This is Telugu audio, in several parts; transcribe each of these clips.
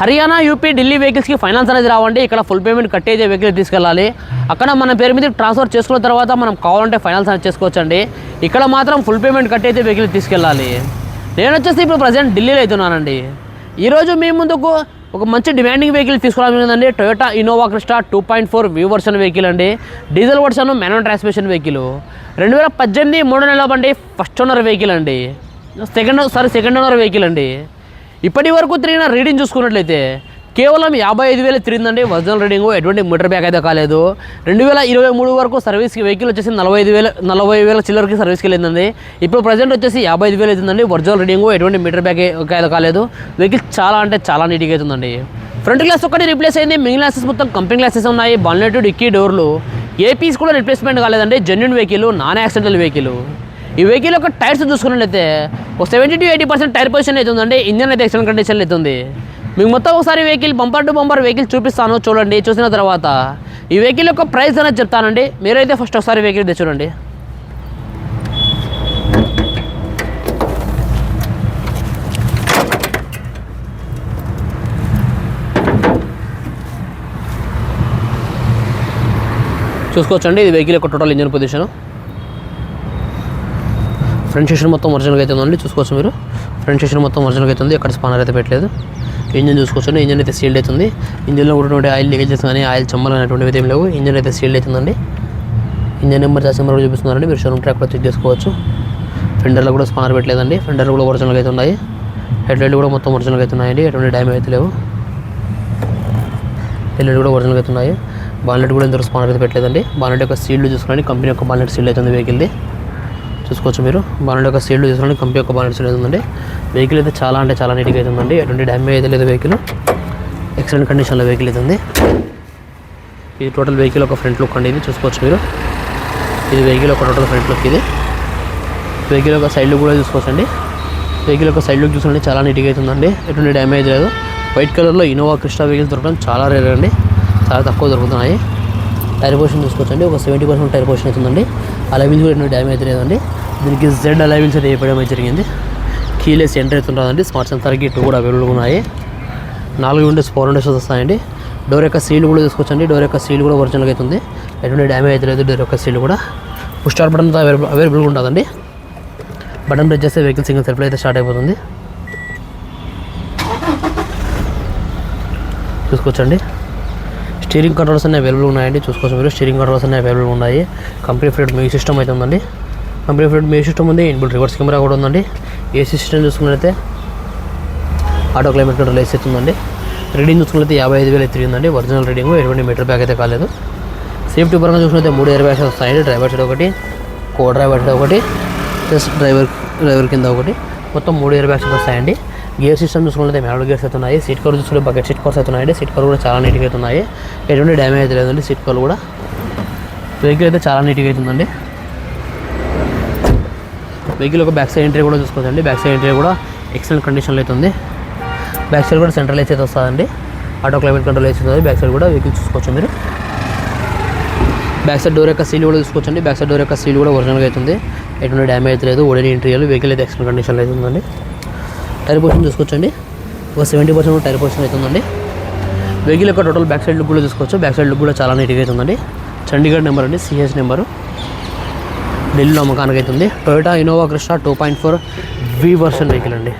హర్యానా యూపీ ఢిల్లీ వెహికల్స్కి ఫైనాన్స్ అనేది రావండి. ఇక్కడ ఫుల్ పేమెంట్ కట్టేదే వెహికల్ తీసుకెళ్ళాలి. అక్కడ మన పేరు మీద ట్రాన్స్ఫర్ చేసుకున్న తర్వాత మనం కావాలంటే ఫైనాన్స్ అనేది చేసుకోవచ్చండి. ఇక్కడ మాత్రం ఫుల్ పేమెంట్ కట్టేదే వెహికల్ తీసుకెళ్ళాలి. నేను వచ్చేసి ఇప్పుడు ప్రజెంట్ ఢిల్లీలో అవుతున్నానండి ఈరోజు మీ ముందుకు ఒక మంచి demanding vehicle తీసుకురావాలండి Toyota Innova Crysta two point four V version vehicle అండి. Diesel version manual transmission vehicle రెండు వేల పద్దెనిమిది మూడు నెలల బండి ఫస్ట్ ఓనర్ వెహికల్ అండి. Second sorry second owner vehicle అండి. ఇప్పటి వరకు తిరిగిన రీడింగ్ చూసుకున్నట్లయితే కేవలం యాభై ఐదు వేలు తిరిగిందండి ఒరిజినల్ రీడింగ్. ఎటువంటి మీటర్ బ్యాక్ అయితే కాలేదు. రెండు వేల ఇరవై మూడు వరకు సర్వీస్కి వెహికల్ వచ్చేసి నలభై ఐదు వేల నలభై వేల చిల్లరకి సర్వీస్కి వెళ్ళిందండి. ఇప్పుడు ప్రజెంట్ వచ్చేసి యాభై ఐదు వేలు అవుతుందండి. ఒరిజినల్ రీడింగ్ ఎటువంటి మీటర్ బ్యాక్ అయితే కాలేదు. వెహికల్ చాలా అంటే చాలా నీట్గా అవుతుందండి. ఫ్రంట్ గ్లాస్ ఒక్కటి రీప్లేస్ అయింది. మిగిలిన గ్లాసెస్ మొత్తం కంపెనీ గ్లాసెస్ ఉన్నాయి. బాల్నెట్ డిక్కీ డోర్లు. ఏపీస్ కూడా రిప్లేస్మెంట్ కాలేదండి. Genuine vehicle non accidental vehicle. ఈ వెహికల్ యొక్క టైర్స్ చూసుకున్నట్లయితే ఒక seventy to eighty percent tyre position అవుతుందండి ఇంజన్ అయితే ఎక్సలెంట్ కండిషన్లో అవుతుంది మీకు మొత్తం ఒకసారి vehicle bumper to bumper vehicle చూపిస్తాను చూడండి చూసిన తర్వాత. ఈ వెహికల్ యొక్క ప్రైస్ అనేది చెప్తానండి. మీరైతే ఫస్ట్ ఒకసారి వెహికల్ అయితే చూడండి. చూసుకోవచ్చండి. ఇది వెహికల్ యొక్క total engine position front station మొత్తం ఒరిజినల్గా అయితే ఉందండి చూసుకోవచ్చు మీరు. ఫ్రంట్ స్టేషన్ మొత్తం ఒరిజినల్గా అయితే ఉంది ఎక్కడ స్పానర్ అయితే పెట్టలేదు. ఇంజన్ చూసుకోవచ్చు ఇంజన్ అయితే సీల్డ్ అవుతుంది. ఇంజన్లో ఉన్నటువంటి ఆయిల్ లీకేజెస్ కానీ ఆయిల్ చెమ్మలు అనేటువంటివి ఏం లేవు. ఇంజన్ అయితే సీల్డ్ అవుతుందండి. ఇంజన్ నెంబర్ చాసి నెంబర్ కూడా చూపిస్తున్నారండి. మీరు షోరూమ్ ట్రాక్ కూడా చెక్ చేసుకోవచ్చు. ఫెండర్లో కూడా స్పానర్ పెట్టలేదండి. ఫెండర్లు కూడా ఒరిజినల్గా అయితే ఉన్నాయి. హెడ్లైట్లు కూడా మొత్తం ఒరిజినల్గా అయితే ఉన్నాయండి. ఎటువంటి డ్యామేజ్ అయితే లేవు. హెడ్లైట్ కూడా ఒరిజినల్గా అయితే ఉన్నాయి. బాలెట్ కూడా ఇంతవరకు స్పానర్ అయితే పెట్టలేదండి. బాలెట్ యొక్క సీల్డ్ చూసుకోండి కంపెనీ యొక్క బాలెట్ సీల్డ్ అవుతుంది వెహికల్ది చూసుకోవచ్చు మీరు. బానెట్ యొక్క సీల్డ్ చూసుకోండి కంపెనీ యొక్క బానెట్ సీల్డ్ ఉందండి. వెహికల్ అయితే చాలా అంటే చాలా నీట్గా అయితే ఉందండి. ఎటువంటి డ్యామేజ్ అయితే లేదు వెహికల్ ఎక్సలెంట్ కండిషన్లో వెహికల్ అయితే ఉంది. ఇది టోటల్ వెహికల్ ఒక ఫ్రంట్ లుక్ అండి ఇది. చూసుకోవచ్చు మీరు. ఇది వెహికల్ ఒక టోటల్ ఫ్రంట్ లుక్ ఇది. వెహికల్ ఒక సైడ్ లుక్ కూడా చూసుకోవచ్చండి. వెహికల్ ఒక సైడ్ లుక్ చూసుకోండి చాలా నీట్గా అయితే ఎటువంటి డ్యామేజ్ లేదు. వైట్ కలర్లో ఇన్నోవా క్రిస్టా వెహికల్స్ దొరకడం చాలా రేర్ అండి. చాలా తక్కువ దొరుకుతున్నాయి. టైర్ పోషన్ చూసుకోవచ్చండి. ఒక సెవెంటీ పర్సెంట్ టైర్ పొజిషన్ అవుతుందండి మీద కూడా ఎటువంటి డ్యామేజ్ లేదండి. దీనికి జెడ్ అలవిన్స్ అయితే వేయడం జరిగింది కీలెస్ ఎంటర్ అవుతుంటుందండి స్మార్ట్ సెన్సార్కి టూ కూడా అవైలబుల్గా ఉన్నాయి. నాలుగు విండోస్ ఫోర్ విండోస్ వస్తాయండి. డోర్ యొక్క సీల్ కూడా చూసుకోవచ్చండి డోర్ యొక్క సీల్ కూడా ఒరిజినల్గా అవుతుంది ఎటువంటి డ్యామేజ్ అయితే లేదు. డోర్ యొక్క సీల్ కూడా. పుష్ స్టార్ట్ బటన్ అవైలబుల్ అవైలబుల్గా ఉంటుందండి బటన్ ప్రెస్ చేస్తే వెహికల్ సింగిల్ సెల్ఫ్లో అయితే స్టార్ట్ అయిపోతుంది. చూసుకోవచ్చండి. స్టీరింగ్ కంట్రోల్స్ అన్నీ అవైలబుల్ ఉన్నాయండి. చూసుకోవచ్చు మీరు. స్టీరింగ్ కంట్రోల్స్ అన్నీ అవైలబుల్ ఉన్నాయి. కంపెనీ ఫ్రీడ్ మ్యూజిక్ సిస్టమ్ అయితే ఉందండి. కంపెనీ ఫిట్ మ్యూజిక్ సిస్టమ్ ఉంది. ఇన్బుల్ రివర్స్ కెమెరా కూడా ఉందండి. ఏసీ సిస్టమ్ చూసుకున్నట్లయితే ఆటో క్లైమేట్ కంట్రోల్ ఏసీ ఉందండి. రీడింగ్ చూసుకున్నట్లయితే యాభై ఐదు వేలు ఎత్తిరిందండి ఒరిజినల్ రీడింగ్ ఎటువంటి మీటర్ బ్యాక్ అయితే కాలేదు. సేఫ్టీ పరంగా చూసుకున్నైతే మూడు ఎయిర్ బ్యాగ్స్ వస్తాయండి. డ్రైవర్ సైడ్ ఒకటి కో డ్రైవర్ సైడ్ ఒకటి ప్లస్ డ్రైవర్ డ్రైవర్ కింద ఒకటి. మొత్తం మూడు ఎయిర్ బ్యాగ్స్ వస్తాయండి. గేర్ సిస్టమ్ చూసుకుంటే మ్యానువల్ గేర్స్ అయితే ఉన్నాయి. సీట్ కవర్ చూసుకుంటే బకెట్ సీట్ కవర్స్ అయితే సీట్ కవర్ కూడా చాలా నీట్గా అవుతున్నాయి ఎటువంటి డ్యామేజ్ అయితే లేదండి. సీట్ కవర్ కూడా. వెహికల్ అయితే చాలా నీట్గా అవుతుందండి వెహికల్ ఒక బ్యాక్ సైడ్ ఎంట్రీ కూడా చూసుకోవచ్చండి. బ్యాక్ సైడ్ ఎంట్రీ కూడా ఎక్సలెంట్ కండిషన్లో అయితే ఉంది. బ్యాక్ సైడ్ కూడా సెంట్రల్ ఏసీ అయితే వస్తుందండి. ఆటో క్లైమేట్ కంట్రోల్ ఏసీ వస్తుంది. బ్యాక్ సైడ్ కూడా వెహికల్ చూసుకోవచ్చు మీరు. బ్యాక్ సైడ్ డోర్ యొక్క సీల్ కూడా చూసుకోవచ్చండి. బ్యాక్ సైడ్ డోర్ యొక్క సీల్ కూడా ఒరిజినల్గా అవుతుంది ఎటువంటి డ్యామేజ్ అయితే లేదు. ఓడెన్ ఇంటీరియర్ వెహికల్ అయితే ఎక్సలెంట్ కండిషన్లో అయితే ఉందండి. టైర్ పొజిషన్ చూసుకోవచ్చండి. ఒక సెవెంటీ పర్సెంట్ టైర్ పొజిషన్ అవుతుందండి వెహికల్ యొక్క టోటల్ బ్యాక్ సైడ్ లుక్ కూడా చూసుకోవచ్చు. బ్యాక్ సైడ్ లుక్ కూడా చాలా నీట్గా అవుతుందండి చండీగఢ్ నెంబర్ అండి. సిహెచ్ నెంబరు ఢిల్లీలో అమ్మకానికి అవుతుంది Toyota Innova Crysta two point four V version vehicle అండి.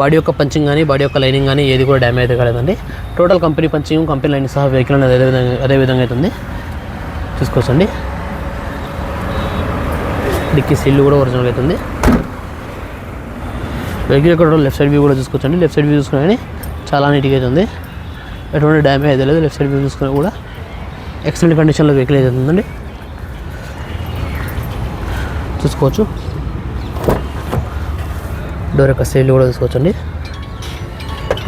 బాడీ యొక్క పంచింగ్ కానీ బాడీ యొక్క లైనింగ్ కానీ ఏది కూడా డ్యామేజ్ అయితే కాలేదండి. Total company punching company lining సహా వెహికల్ అనేది అదే విధంగా అదే విధంగా అవుతుంది చూసుకోవచ్చండి. డిక్కీ సిల్లు కూడా ఒరిజినల్ అవుతుంది వెహికల్ ఇక్కడ లెఫ్ట్ సైడ్ వ్యూ కూడా చూసుకోవచ్చండి. లెఫ్ట్ సైడ్ వ్యూ చూసుకున్నా కానీ చాలా నీట్గా అవుతుంది ఎటువంటి డ్యామేజ్ అయితే లేదు. లెఫ్ట్ సైడ్ వ్యూ చూసుకుని కూడా ఎక్సలెంట్ కండిషన్లో వెహికల్ అయితే ఉందండి. చూసుకోవచ్చు. డోర్ యొక్క సేల్ కూడా చూసుకోవచ్చండి.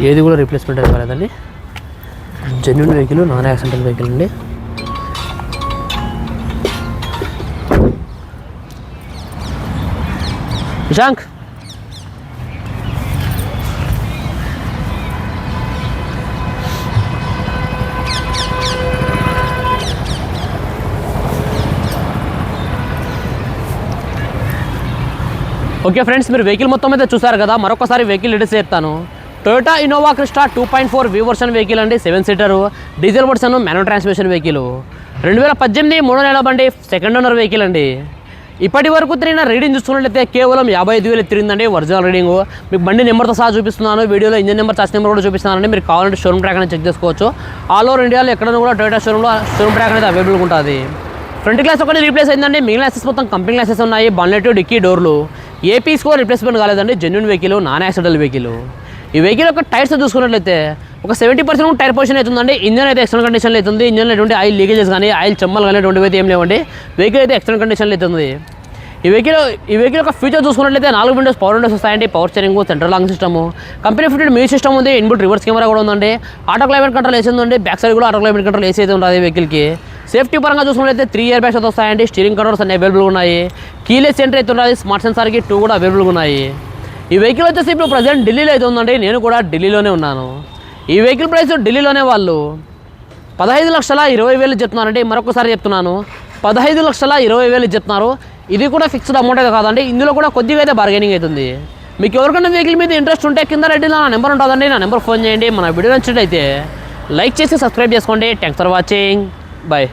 ఏది కూడా రీప్లేస్మెంట్ అయితే కాలేదండి. Genuine vehicle non accidental vehicle అండి. విశాంక్ ఓకే ఫ్రెండ్స్ మీరు వెహికల్ మొత్తం అయితే చూసారు కదా మరొకసారి వెహికల్ డీటెయిల్స్ చేస్తాను. Toyota Innova Crysta two point four V version vehicle అండి seven seater diesel version manual transmission vehicle రెండు వేల పద్దెనిమిది మూడో నెల బండి సెకండ్ ఓనర్ వెహికల్ అండి. ఇప్పటి వరకు తిరిగిన రీడింగ్ చూసుకున్నట్లయితే కేవలం యాభై ఐదు వేలు తిరిగిందండి ఒరిజినల్ రీడింగ్. మీకు బండి నెంబర్తో సహా చూపిస్తున్నాను వీడియోలో ఇంజన్ నెంబర్ చార్జ్ నెంబర్ కూడా చూపిస్తున్నానండి. మీరు కావాలంటే షోరూమ్ ట్రాక్ అనేది చెక్ చేసుకోవచ్చు. ఆల్ ఓవర్ ఇండియాలో ఎక్కడైనా కూడా టొయోటా షోరూమ్లో షోరూమ్ ట్రాక్ అనేది అవైలబుల్గా ఉంటుంది. ఫ్రంట్ గ్లాస్ ఒకటి రీప్లేస్ అయిందండి మిగిలిన గ్లాసెస్ మొత్తం కంపెనీ గ్లాసెస్ ఉన్నాయి బాన్లెట్ డిక్కీ డోర్లు ఏపీ స్కోర్ రీప్లేస్మెంట్ కాలేదండి. Genuine vehicle non accidental vehicle ఈ వెహికల్ యొక్క టైర్స్ చూసుకున్నట్లయితే ఒక సెవెంటీ పర్సెంట్ టైర్ పొజిషన్ అవుతుందండి. ఇంజన్ అయితే ఎక్స్టర్నల్ కండిషన్లో అవుతుంది. ఇంజన్ ఎటువంటి ఆయిల్ లీకేజెస్ కానీ ఆయిల్ చెమ్మలు కానీ ఎటువంటివి అయితే ఏం లేవండి. వెహికల్ అయితే ఎక్స్టర్నల్ కండిషన్లో అవుతుంది. ఈ వెహికల్ ఈ వెహికల్ యొక్క ఫీచర్ చూసుకున్నట్లయితే నాలుగు విండోస్ పవర్ విండోస్ వస్తాయండి. Power steering central lock system company fitted music system ఉంది. ఇన్బుట్ రివర్స్ కెమెరా కూడా ఉందండి. ఆటో క్లైమేట్ కంట్రోల్ వేసి ఉందండి. బ్యాక్ సైడ్ కూడా ఆటో క్లైమేట్ కంట్రోల్ వేసి అయితే ఉంటుంది వెహికల్కి సేఫ్టీ పరంగా చూసుకున్నట్లయితే త్రీ ఇయర్ బ్యాగ్స్ అయితే వస్తాయండి. స్టీరింగ్ కంట్రోల్స్ అన్ని అవైలబుల్గా ఉన్నాయి. కీలెస్ ఎంట్రీ అయితే ఉన్నది. స్మార్ట్ సెన్సార్కి టూ కూడా అవైలబుల్గా ఉన్నాయి. ఈ వెహికల్ వచ్చేసి ఇప్పుడు ప్రజెంట్ ఢిల్లీలో అయితే ఉందండి. నేను కూడా ఢిల్లీలోనే ఉన్నాను. ఈ వెహికల్ ప్రైస్ ఢిల్లీలోనే వాళ్ళు పదహైదు లక్షల ఇరవై వేలు చెప్తున్నారండి. మరొకసారి చెప్తున్నాను. పదహైదు లక్షల ఇరవై వేలు చెప్తున్నారు. ఇది కూడా ఫిక్స్డ్ అమౌంట్ అయితే కాదండి. ఇందులో కూడా కొద్దిగా అయితే బార్గెనింగ్ అవుతుంది. మీకు ఎవరికైనా వెహికల్ మీద ఇంట్రెస్ట్ ఉంటే కింద రెడ్డి నా నెంబర్ ఉంటుందండి. నా నెంబర్ ఫోన్ చేయండి. మన వీడియో నచ్చినట్టయితే లైక్ చేసి సబ్స్క్రైబ్ చేసుకోండి. Thanks for watching bye